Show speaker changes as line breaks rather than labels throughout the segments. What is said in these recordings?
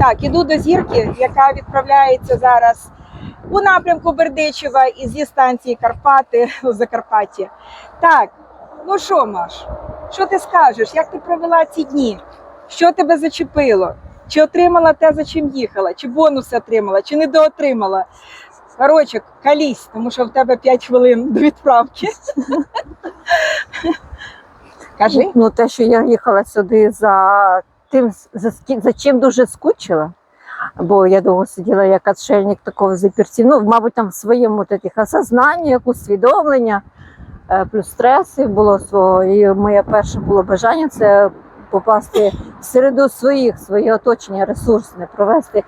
Так, іду до зірки, яка відправляється зараз у напрямку Бердичева і зі станції Карпати у Закарпатті. Так, ну що, Маш, що ти скажеш? Як ти провела ці дні? Що тебе зачепило? Чи отримала те, за чим їхала? Чи бонуси отримала, чи недоотримала? Коротше, калісь, тому що в тебе 5 хвилин до відправки. Кажи.
Ну, те, що я їхала сюди за тим, за, чим дуже скучила. Бо я довго сиділа як отшельник такого запірці. Ну, мабуть, там в своєму таких осознанні, усвідомлення, е, плюс стреси було свого. І моє перше було бажання це попасти в середу своїх, своє оточення ресурсне, провести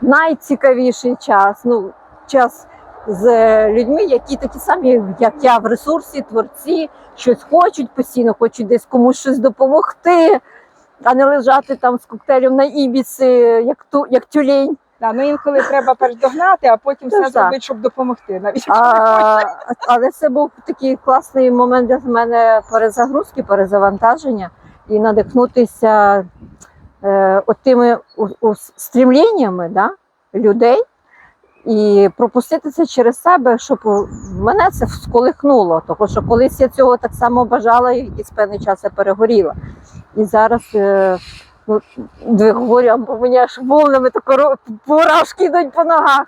найцікавіший час. Ну, час з людьми, які такі самі, як я, в ресурсі, творці, щось хочуть постійно, хочуть десь комусь щось допомогти, а не лежати там з коктейлем на ібіці, як ту, як тюлень.
Да, ну інколи треба перш догнати, а потім все зробити, щоб допомогти. Навіть.
А, але це був такий класний момент для мене перезагрузки, перезавантаження і надихнутися е, от тими у, у, стрімліннями да, людей і пропустити це через себе, щоб мене це сколихнуло. Тому що колись я цього так само бажала і якийсь певний час я перегоріла. І зараз. Е, Ну, говорю, бо мені аж волнами тако мурашки йдуть по ногах.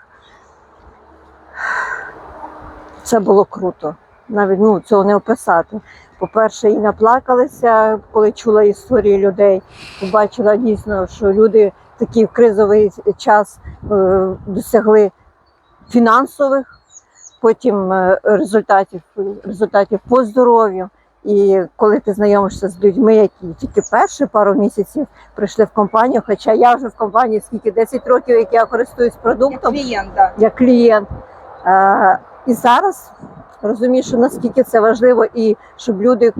Це було круто. Навіть ну, цього не описати. По-перше, і наплакалися, коли чула історії людей. Побачила дійсно, що люди в такий кризовий час е, досягли фінансових, потім е, результатів, результатів по здоров'ю. І коли ти знайомишся з людьми, які тільки перші пару місяців прийшли в компанію, хоча я вже в компанії скільки 10 років, як я користуюсь продуктом Як
клієнт, да.
як клієнт. Е, і зараз розумію, що наскільки це важливо, і щоб люди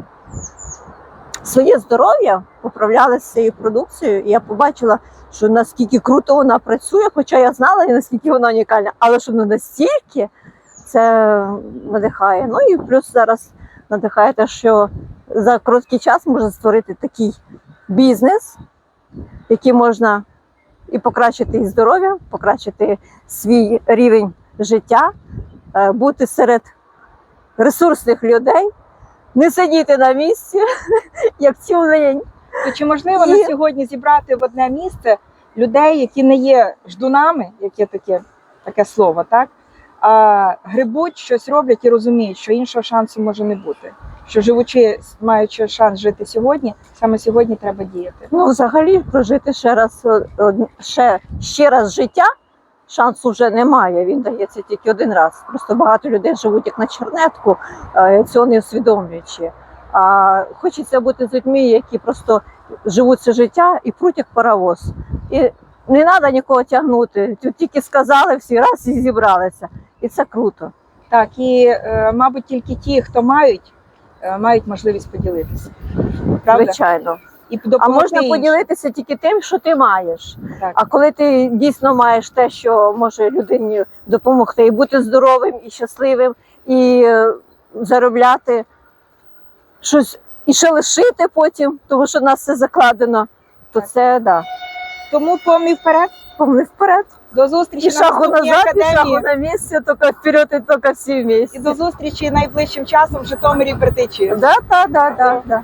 своє здоров'я поправляли з цією продукцією. І я побачила, що наскільки круто вона працює, хоча я знала, і наскільки вона унікальна, але що ну настільки це надихає. Ну і плюс зараз надихає те, що за короткий час можна створити такий бізнес, який можна і покращити і здоров'я, покращити свій рівень життя, е, бути серед ресурсних людей, не сидіти на місці, як тюлень.
То чи можливо
І-
на сьогодні зібрати в одне місце людей, які не є ждунами, яке таке, таке слово, так? А грибуть, щось роблять і розуміють, що іншого шансу може не бути. Що живучи, маючи шанс жити сьогодні, саме сьогодні треба діяти.
Ну, взагалі, прожити ще раз ще, ще раз життя шансу вже немає. Він дається тільки один раз. Просто багато людей живуть як на чернетку, цього не усвідомлюючи. А хочеться бути з людьми, які просто живуть це життя і пруть як паровоз. І не треба нікого тягнути. Тут тільки сказали всі раз і зібралися. І це круто.
Так, і е, мабуть, тільки ті, хто мають, е, мають можливість поділитися. Правда?
Звичайно.
І
А можна
іншим.
поділитися тільки тим, що ти маєш.
Так.
А коли ти дійсно маєш те, що може людині допомогти і бути здоровим, і щасливим, і е, заробляти щось і ще лишити потім, тому що в нас все закладено, то
Так.
це да.
Тому повний вперед.
Повний вперед.
До зустрічі
І
на
шагу назад, і шагу на місці, тільки вперед, і тільки всі вместе.
І до зустрічі найближчим часом в Житомирі притичі.
Да, да, да, да, да.